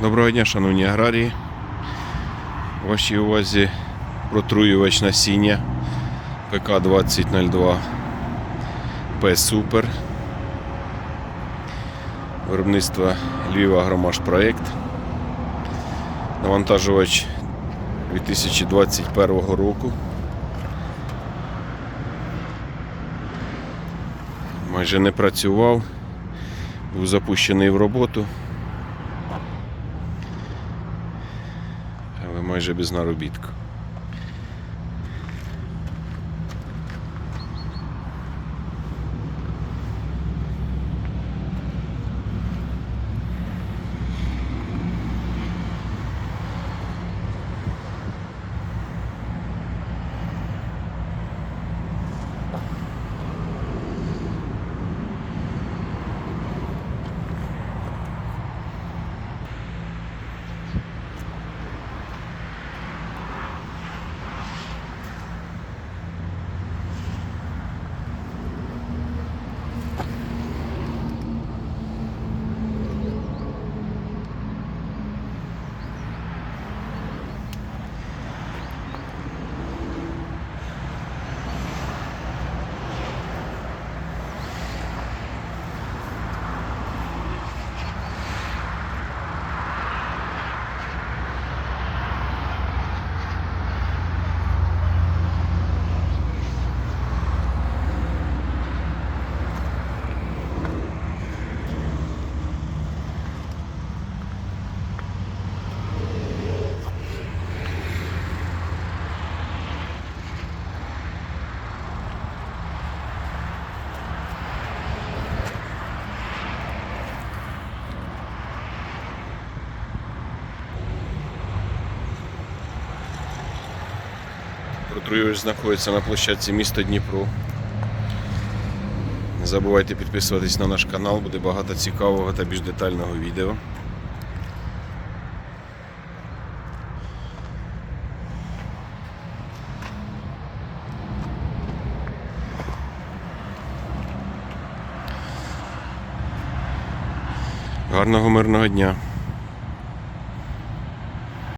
Доброго дня, шановні аграрії. В вашій увазі протруювач насіння ПК-2002 П Супер. Виробництва Львів Агромаш Проєкт. Навантажувач 2021 року. Майже не працював, був запущений в роботу. але майже без наробітку. Протруювач знаходиться на площадці міста Дніпро. Не забувайте підписуватись на наш канал, буде багато цікавого та більш детального відео. Гарного мирного дня!